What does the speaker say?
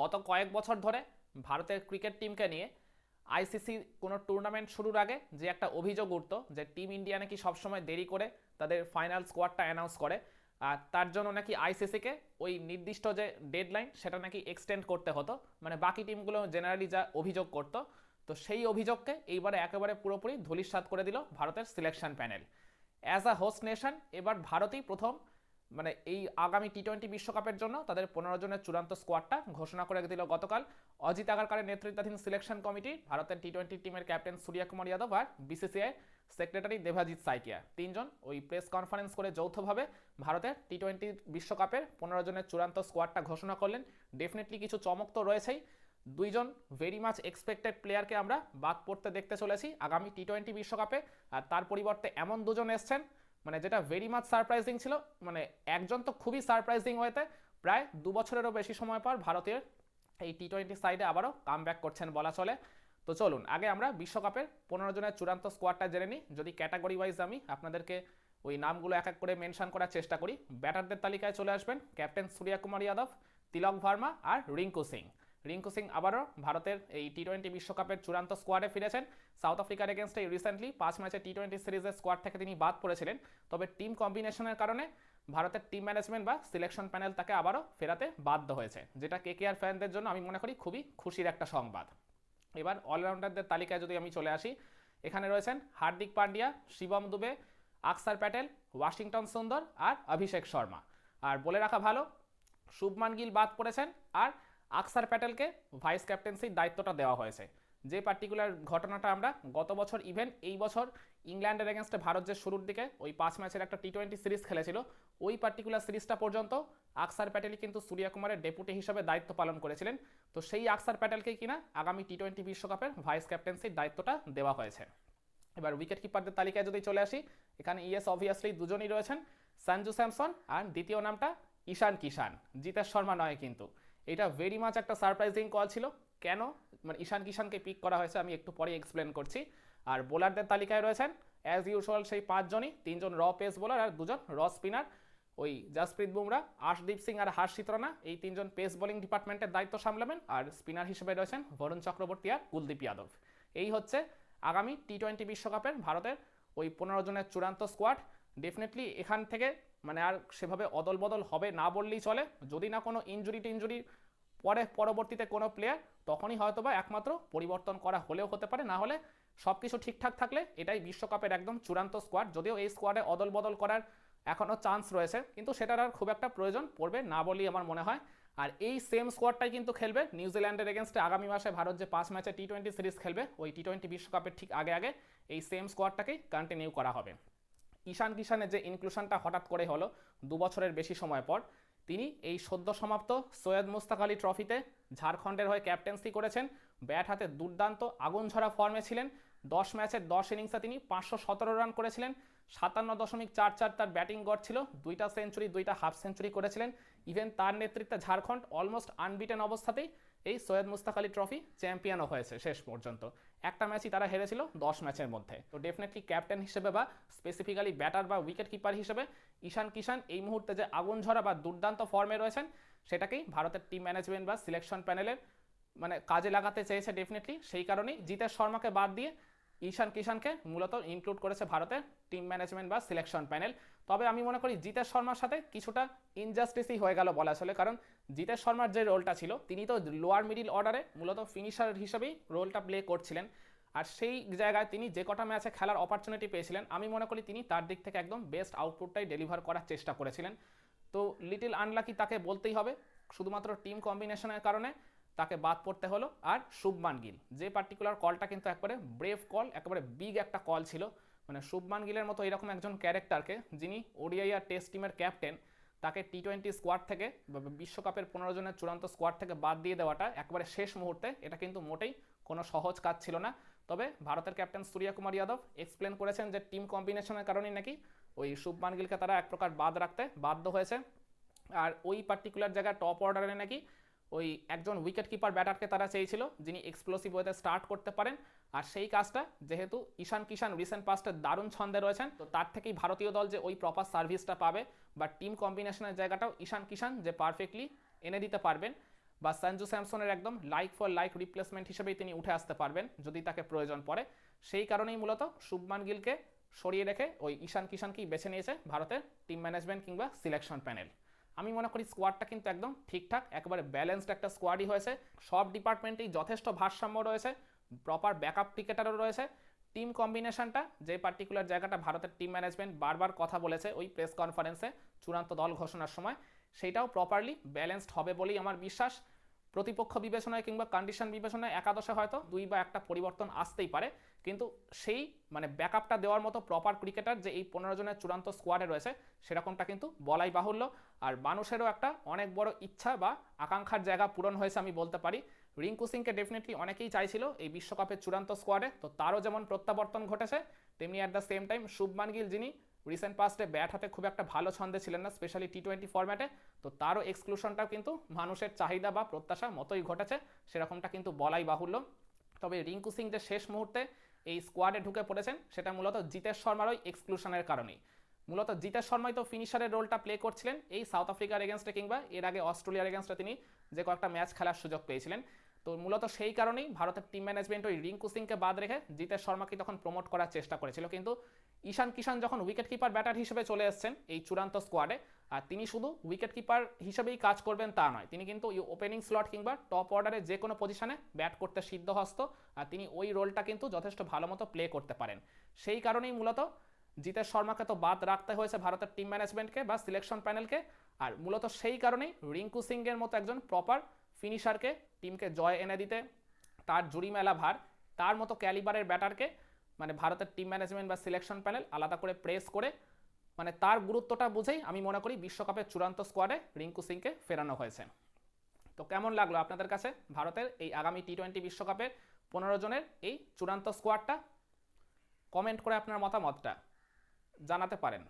গত কয়েক বছর ধরে ভারতের ক্রিকেট টিমকে নিয়ে আইসিসি কোনো টুর্নামেন্ট শুরুর আগে যে একটা অভিযোগ উঠতো যে টিম ইন্ডিয়া নাকি সবসময় দেরি করে তাদের ফাইনাল স্কোয়াডটা অ্যানাউন্স করে, আর তার জন্য নাকি আইসিসিকে ওই নির্দিষ্ট যে ডেডলাইন সেটা নাকি এক্সটেন্ড করতে হতো। মানে বাকি টিমগুলো জেনারেলি যা অভিযোগ করতো, তো সেই অভিযোগকে এইবারে একেবারে পুরোপুরি ধূলিসাৎ করে দিল ভারতের selection panel as a host nation এবার ভারতই প্রথম মানে এই আগামী টি টোয়েন্টি বিশ্বকাপের জন্য তাদের পনেরো জনের চূড়ান্ত স্কোয়াডটা ঘোষণা করে দিল গতকাল। অজিত আগারকারের নেতৃত্বাধীন সিলেকশন কমিটি ভারতের টি টোয়েন্টি টিমের ক্যাপ্টেন সূর্য কুমার যাদব আর বিসিসিআই সেক্রেটারি দেবাজিৎ সাইকিয়া। তিনজন ওই প্রেস কনফারেন্স করে যৌথভাবে ভারতের টি টোয়েন্টি বিশ্বকাপের পনেরো জনের চূড়ান্ত স্কোয়াডটা ঘোষণা করলেন। ডেফিনেটলি কিছু চমক তো রয়েছেই। দুইজন ভেরি মাচ এক্সপেক্টেড প্লেয়ারকে আমরা বাদ পড়তে দেখতে চলেছি আগামী টি টোয়েন্টি বিশ্বকাপে। আর তার পরিবর্তে এমন দুজন এসছেন মানে যেটা ভেরি মাচ সারপ্রাইজিং ছিল মানে একজন তো খুবই সারপ্রাইজিং হয়েতে প্রায় দু বছরেরও বেশি সময় পর ভারতের এই টি টোয়েন্টি সাইডে আবারও কাম করছেন বলা চলে। তো চলুন, আগে আমরা বিশ্বকাপের পনেরো জনের চূড়ান্ত স্কোয়াডটা জেনে নিই, যদি ক্যাটাগরি ওয়াইজ আমি আপনাদেরকে ওই নামগুলো এক এক করে মেনশন করার চেষ্টা করি। ব্যাটারদের তালিকায় চলে আসবেন ক্যাপ্টেন সূর্য কুমার যাদব, তিলক ভার্মা আর রিঙ্কু সিং। রিঙ্কু সিং আবারও ভারতের এই টি টোয়েন্টি বিশ্বকাপের চূড়ান্ত স্কোয়াডে ফিরেছেন। সাউথ আফ্রিকার এগেনস্টে রিসেন্টলি পাঁচ ম্যাচে টি টোয়েন্টি সিরিজের স্কোয়াড থেকে তিনি বাদ পড়েছিলেন। তবে টিম কম্বিনেশনের কারণে ভারতের টিম ম্যানেজমেন্ট বা সিলেকশন প্যানেল তাকে আবারও ফেরাতে বাধ্য হয়েছে, যেটা কে কে আর ফ্যানদের জন্য আমি মনে করি খুবই খুশির একটা সংবাদ। এবার অলরাউন্ডারদের তালিকায় যদি আমি চলে আসি, এখানে রয়েছেন হার্দিক পান্ডিয়া, শিবম দুবে, আকসার প্যাটেল, ওয়াশিংটন সুন্দর আর অভিষেক শর্মা। আর বলে রাখা ভালো, শুভমান গিল বাদ পড়েছেন। আর আকসার প্যাটেলকে ভাইস ক্যাপ্টেন্সির দায়িত্বটা দেওয়া হয়েছে। যে পার্টিকুলার ঘটনাটা আমরা গত বছর ইভেন এই বছর ইংল্যান্ডের এগেনস্টে ভারত যে শুরুর দিকে ওই পাঁচ ম্যাচের একটা টি টোয়েন্টি সিরিজ খেলেছিল, ওই পার্টিকুলার সিরিজটা পর্যন্ত আকসার প্যাটেলই কিন্তু সূর্য কুমারের ডেপুটি হিসেবে দায়িত্ব পালন করেছিলেন। তো সেই আকসার প্যাটেলকে কিনা আগামী টি টোয়েন্টি বিশ্বকাপের ভাইস ক্যাপ্টেন্সির দায়িত্বটা দেওয়া হয়েছে। এবার উইকেট কিপারদের তালিকায় যদি চলে আসি, এখানে ইএস অবভিয়াসলি দুজনই রয়েছেন, সঞ্জু স্যামসন আর দ্বিতীয় নামটা ঈশান কিষান জিতেশ শর্মা নয় কিন্তু। এটা ভেরি মাচ একটা সারপ্রাইজিং কল ছিল। কেন? মানে ঈশান কিষানকে পিক করা হয়েছে, আমি একটু পরে এক্সপ্লেন করছি। আর বোলারদের তালিকায় রয়েছেন অ্যাজ ইউজুয়াল সেই পাঁচজনই, তিনজন র পেস বোলার আর দুজন র স্পিনার ওই জাসপ্রীত বুমরা, আশদীপ সিং আর হার্ষিত রানা, এই তিনজন পেস বোলিং ডিপার্টমেন্টের দায়িত্ব সামলাবেন। আর স্পিনার হিসেবে রয়েছেন বরুণ চক্রবর্তী আর কুলদীপ যাদব। এই হচ্ছে আগামী টি টোয়েন্টি বিশ্বকাপের ভারতের ওই পনেরো জনের চূড়ান্ত স্কোয়াড ডেফিনেটলি এখান থেকে মানে আর সেভাবে অদল বদল হবে না বললেই চলে। যদি না কোনো ইঞ্জুরি টিঞ্জুরি পরে, পরবর্তীতে কোনো প্লেয়ার তখনই হয়তো বা একমাত্র পরিবর্তন করা হলেও হতে পারে। না হলে সব কিছু ঠিকঠাক থাকলে এটাই বিশ্বকাপের একদম চূড়ান্ত স্কোয়াড যদিও এই স্কোয়াডে অদল বদল করার এখনও চান্স রয়েছে, কিন্তু সেটার আর খুব একটা প্রয়োজন পড়বে না বলেই আমার মনে হয়। আর এই সেম স্কোয়াডটাই কিন্তু খেলবে নিউজিল্যান্ডের এগেনস্টে আগামী মাসে ভারত যে পাঁচ ম্যাচে টি টোয়েন্টি সিরিজ খেলবে, ওই টি টোয়েন্টি বিশ্বকাপের ঠিক আগে আগে এই সেম স্কোয়াডটাকেই কন্টিনিউ করা হবে। ঈশান কিষানের যে ইনক্লুশনটা হঠাৎ করে হলো, দু বছরের বেশি সময় পর, তিনি এই সদ্য সমাপ্ত সৈয়দ মুস্তাক আলী ট্রফিতে ঝাড়খণ্ডের হয়ে ক্যাপ্টেন্সি করেছেন। ব্যাট হাতে দুর্দান্ত আগুন ঝরা ফর্মে ছিলেন। দশ ম্যাচের দশ ইনিংসে তিনি পাঁচশো সতেরো রান করেছিলেন। সাতান্ন দশমিক চার চার তার ব্যাটিং গড় ছিল। দুইটা সেঞ্চুরি দুইটা হাফ সেঞ্চুরি করেছিলেন। ইভেন তার নেতৃত্বে ঝাড়খণ্ড অলমোস্ট আনবিটেন অবস্থাতেই এই সৈয়দ মুস্তাক আলী ট্রফি চ্যাম্পিয়নও হয়েছে শেষ পর্যন্ত। একটা ম্যাচই তারা হেরেছিল দশ ম্যাচের মধ্যে। তো ডেফিনেটলি ক্যাপ্টেন হিসেবে বা স্পেসিফিক্যালি ব্যাটার বা উইকেট কিপার হিসেবে ঈশান কিষান এই মুহূর্তে যে আগুন ঝরা বা দুর্দান্ত ফর্মে রয়েছেন, সেটাকেই ভারতের টিম ম্যানেজমেন্ট বা সিলেকশন প্যানেলের মানে কাজে লাগাতে চেয়েছে ডেফিনেটলি সেই কারণেই জিতেশ শর্মাকে বাদ দিয়ে ঈশান কিষানকে মূলত ইনক্লুড করেছে ভারতের টিম ম্যানেজমেন্ট বা সিলেকশন প্যানেল তবে আমি মনে করি জিতেশ শর্মার সাথে কিছুটা ইনজাস্টিসই হয়ে গেল বলা চলে, কারণ জিতেশ শর্মার যে রোলটা ছিল, তিনি তো লোয়ার মিডিল অর্ডারে মূলত ফিনিশার হিসেবেই রোলটা প্লে করছিলেন। আর সেই জায়গায় তিনি যে কটা ম্যাচে খেলার অপরচুনিটি পেয়েছিলেন, আমি মনে করি তিনি তার দিক থেকে একদম বেস্ট আউটপুটটাই ডেলিভার করার চেষ্টা করেছিলেন। তো লিটিল আনলাকি তাকে বলতেই হবে, শুধুমাত্র টিম কম্বিনেশনের কারণে তাকে বাদ পড়তে হলো। আর শুভমান গিল, যে পার্টিকুলার কলটা কিন্তু একবারে ব্রেভ কল একেবারে বিগ একটা কল ছিল। মানে শুভমান গিলের মতো এরকম একজন ক্যারেক্টারকে যিনি ওডিআই আর টেস্ট টিমের ক্যাপ্টেন তাকে টি টোয়েন্টি স্কোয়াড থেকে বিশ্বকাপের পনেরো জনের চূড়ান্ত স্কোয়াড থেকে বাদ দিয়ে দেওয়াটা একবারে শেষ মুহূর্তে, এটা কিন্তু মোটেই কোনো সহজ কাজ ছিল না। তবে ভারতের ক্যাপ্টেন সূর্য কুমার যাদব এক্সপ্লেন করেছেন যে টিম কম্বিনেশনের কারণেই নাকি ওই শুভমান গিলকে তারা এক প্রকার বাদ রাখতে বাধ্য হয়েছে। আর ওই পার্টিকুলার জায়গায় টপ অর্ডারে নাকি ওই একজন উইকেট কিপার ব্যাটারকে তারা চেয়েছিল, যিনি এক্সপ্লোসিভ ওয়েতে স্টার্ট করতে পারেন। আর সেই কাজটা যেহেতু ঈশান কিষান রিসেন্ট পাস্টে দারুণ ছন্দে রয়েছেন, তো তার থেকেই ভারতীয় দল যে ওই প্রপার সার্ভিসটা পাবে বা টিম কম্বিনেশনের জায়গাটাও ঈশান কিষান যে পারফেক্টলি এনে দিতে পারবেন বা সঞ্জু স্যামসনের একদম লাইক ফর লাইক রিপ্লেসমেন্ট হিসেবেই তিনি উঠে আসতে পারবেন যদি তাকে প্রয়োজন পড়ে। সেই কারণেই মূলত শুভমান গিলকে সরিয়ে রেখে ওই ঈশান কিষানকেই বেছে নিয়েছে ভারতের টিম ম্যানেজমেন্ট কিংবা সিলেকশন প্যানেল আমি মনে করি স্কোয়াডটা কিন্তু একদম ঠিকঠাক, একেবারে ব্যালেন্সড একটা স্কোয়াডই হয়েছে। সব ডিপার্টমেন্টেই যথেষ্ট ভারসাম্য রয়েছে প্রপার ব্যাকআপ ক্রিকেটারও রয়েছে। টিম কম্বিনেশনটা যে পার্টিকুলার জায়গাটা ভারতের টিম ম্যানেজমেন্ট বারবার কথা বলেছে ওই প্রেস কনফারেন্সে চূড়ান্ত দল ঘোষণার সময়, সেটাও প্রপারলি ব্যালেন্সড হবে বলেই আমার বিশ্বাস। প্রতিপক্ষ বিবেচনায় কিংবা কন্ডিশন বিবেচনায় একাদশে হয়তো দুই বা একটা পরিবর্তন আসতেই পারে। কিন্তু সেই মানে ব্যাকআপটা দেওয়ার মতো প্রপার ক্রিকেটার যে এই পনেরো জনের চূড়ান্ত স্কোয়াডে রয়েছে, সেরকমটা কিন্তু বলাই বাহুল্য। আর মানুষেরও একটা অনেক বড় ইচ্ছা বা আকাঙ্ক্ষার জায়গা পূরণ হয়েছে আমি বলতে পারি। রিঙ্কু সিংকে ডেফিনেটলি অনেকেই চাইছিল এই বিশ্বকাপের চূড়ান্ত স্কোয়াডে তো তারও যেমন প্রত্যাবর্তন ঘটেছে, তেমনি at the same time Shubman Gill যিনি রিসেন্ট পাস্টে ব্যাট হাতে খুব একটা ভালো ছন্দে ছিলেন না স্পেশালি টি টোয়েন্টি ফরম্যাটে তো তারও এক্সক্লুশনটাও কিন্তু মানুষের চাহিদা বা প্রত্যাশা মতোই ঘটেছে, সেরকমটা কিন্তু বলাই বাহুল্য। তবে রিঙ্কু সিং যে শেষ মুহূর্তে এই স্কোয়াডে ঢুকে পড়েছেন, সেটা মূলত জিতেশ শর্মারই এক্সক্লুশনের কারণেই। মূলত জিতেশ শর্মাই তো ফিনিশারের রোলটা প্লে করছিলেন, এই সাউথ আফ্রিকার এগেনস্টে কিংবা এর আগে অস্ট্রেলিয়ার এগেনস্টে তিনি যে কয়েকটা ম্যাচ খেলার সুযোগ পেয়েছিলেন। তো মূলত সেই কারণেই ভারতের টিম ম্যানেজমেন্ট ওই রিঙ্কু সিংকে বাদ রেখে জিতেশ শর্মাকে তখন প্রমোট করার চেষ্টা করেছিল। কিন্তু ঈশান কিষান যখন উইকেট কিপার ব্যাটার হিসেবে চলে এসেছেন এই চূড়ান্ত স্কোয়াডে আর তিনি শুধু উইকেট কিপার হিসেবেই কাজ করবেন তা নয়, তিনি কিন্তু ওপেনিং স্লট কিংবা টপ অর্ডারে যে কোনো পজিশনে ব্যাট করতে সিদ্ধহস্ত, আর তিনি ওই রোলটা কিন্তু যথেষ্ট ভালো মতো প্লে করতে পারেন। সেই কারণেই মূলত জিতেশ শর্মাকে তো বাদ রাখতে হয়েছে ভারতের টিম ম্যানেজমেন্টকে বা সিলেকশন প্যানেলকে আর মূলত সেই কারণেই রিঙ্কু সিংয়ের মতো একজন প্রপার ফিনিশারকে টিমকে জয় এনে দিতে, তার জুড়ি মেলা ভার, তার মতো ক্যালিবারের ব্যাটারকে মানে ভারতের টিম ম্যানেজমেন্ট বা সিলেকশন প্যানেল আলাদা করে প্রেস করে মানে তার গুরুত্বটা বুঝেই আমি মনে করি বিশ্বকাপের চূড়ান্ত স্কোয়াডে রিঙ্কু সিংকে ফেরানো হয়েছে। তো কেমন লাগল আপনাদের কাছে ভারতের এই আগামী টি টোয়েন্টি বিশ্বকাপের পনেরো জনের এই চূড়ান্ত স্কোয়াডটা কমেন্ট করে আপনার মতামতটা জানাতে পারেন।